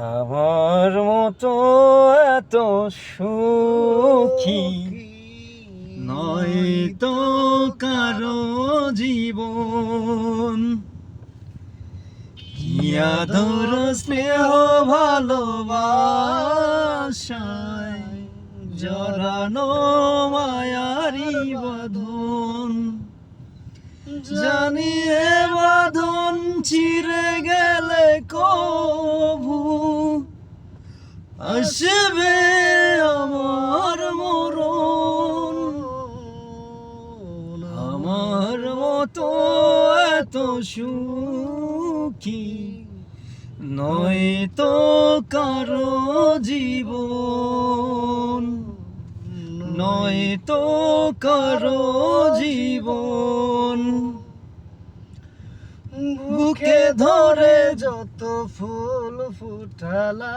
আমার মতো এত সুখী নয় তো কারও জীবন। কি আদর স্নেহ ভালোবাসায় জড়ানো মায়ারি বাঁধন। জানিয়ে বাঁধন চিরে গেলে কভু আসবে আমার মরণ। আমার মতো এত সুখী নয় তো কারও জীবন। নয় তো কারও জীবন। বুকে ধরে যত ফুল ফুটালা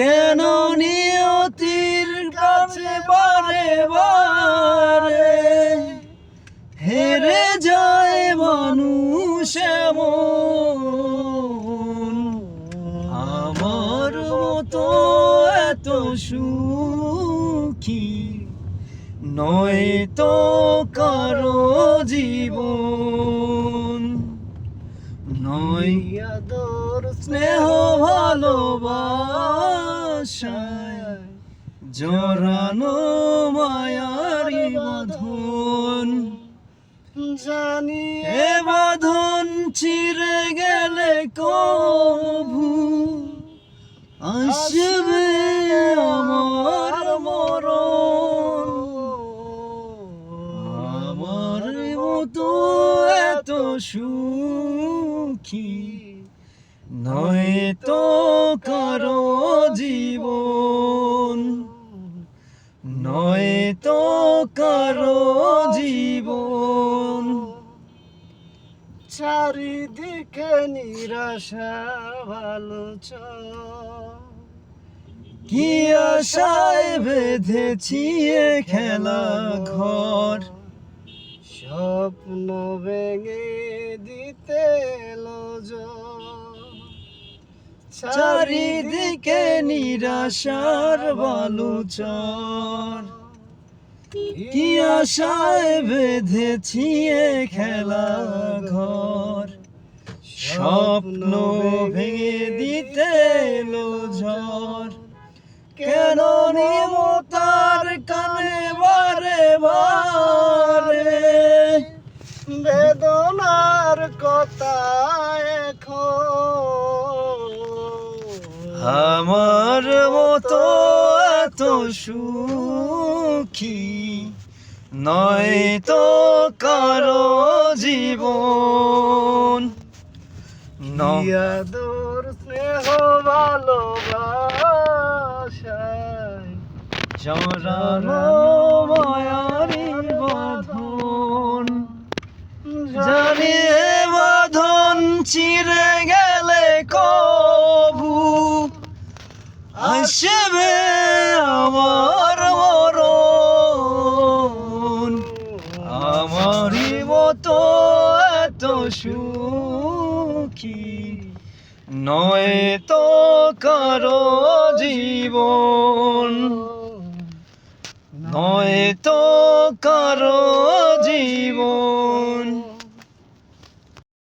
কেন নিয়তির কাছে বারে বারে হেরে যায় মানুষ আমার মতো এত সুখী নয় তো কারও জীবন। নয় আদর স্নেহ জড়ানো মায়ারি বাঁধন। জানি এ বাঁধন চিরে গেলে কভু আসবে আমার মরণ। আমার মতো এত সুখী নয় তো কারও জীবন। নয় তো কারও জীবন। চারিদিকে নিরাশা, ভালো কি আশায় বেঁধেছি খেলা ঘর। স্বপ্ন ভেঙে দিতে। চারিদিকে নিরাশার বালুচর। কি আশায় বেঁধেছি খেলা ঘর। স্বপ্ন ভেঙে দিতে এলো ঝড়। কেন নিমতার কানে বারে বারে? বেদনার কথা আমার মতো এত সুখী নয় তো কারও জীবন। ইয়াদর স্নেহ ভালোবাসায় জড়ানো মায়ারি আসবে আমার মরণ। আমারই মতো এত সুখী। নয় তো কারও জীবন। নয় তো কারও জীবন।